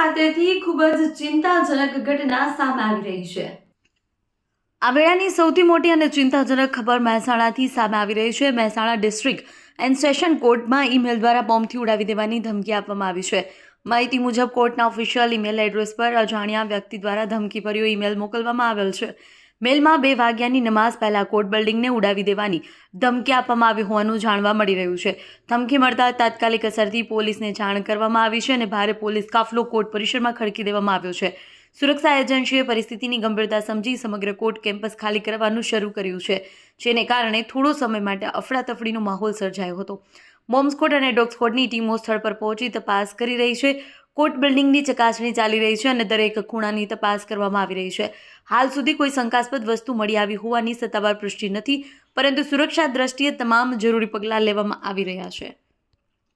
ખાતેથી ખૂબ જ ચિંતાજનક ઘટના સામે આવી રહી છે. આ સૌથી મોટી અને ચિંતાજનક ખબર મહેસાણાથી સામે આવી રહી છે. મહેસાણા ડિસ્ટ્રિક્ટ એન્ડ સેશન કોર્ટમાં ઈમેલ દ્વારા બોમ્બથી ઉડાવી દેવાની ધમકી આપવામાં આવી છે. માહિતી મુજબ, કોર્ટના ઓફિશિયલ ઈમેલ એડ્રેસ પર અજાણ્યા વ્યક્તિ દ્વારા ધમકીભર્યો ઈમેલ મોકલવામાં આવેલ છે. મેલમાં બે વાગ્યાની નમાઝ પહેલાં કોર્ટ બિલ્ડિંગને ઉડાવી દેવાની ધમકી આપવામાં આવી હોવાનું જાણવા મળી રહ્યું છે. ધમકી મળતા તાત્કાલિક અસરથી પોલીસને જાણ કરવામાં આવી છે અને ભારે પોલીસ કાફલો કોર્ટ પરિસરમાં ખડકી દેવામાં આવ્યો છે. સુરક્ષા એજન્સીએ પરિસ્થિતિની ગંભીરતા સમજી સમગ્ર કોર્ટ કેમ્પસ ખાલી કરવાનું શરૂ કર્યું છે, જેને કારણે થોડો સમય માટે અફડાતફડીનો માહોલ સર્જાયો હતો. બોમ્બ સ્કોડ અને ડોગ સ્કોડની ટીમો સ્થળ પર પહોંચી તપાસ કરી રહી છે. કોર્ટ બિલ્ડિંગની ચકાસણી ચાલી રહી છે અને દરેક ખૂણાની તપાસ કરવામાં આવી રહી છે. હાલ સુધી કોઈ શંકાસ્પદ વસ્તુ મળી આવી હોવાની સત્તાવાર પુષ્ટિ નથી, પરંતુ સુરક્ષા દ્રષ્ટિએ તમામ જરૂરી પગલાં લેવામાં આવી રહ્યા છે.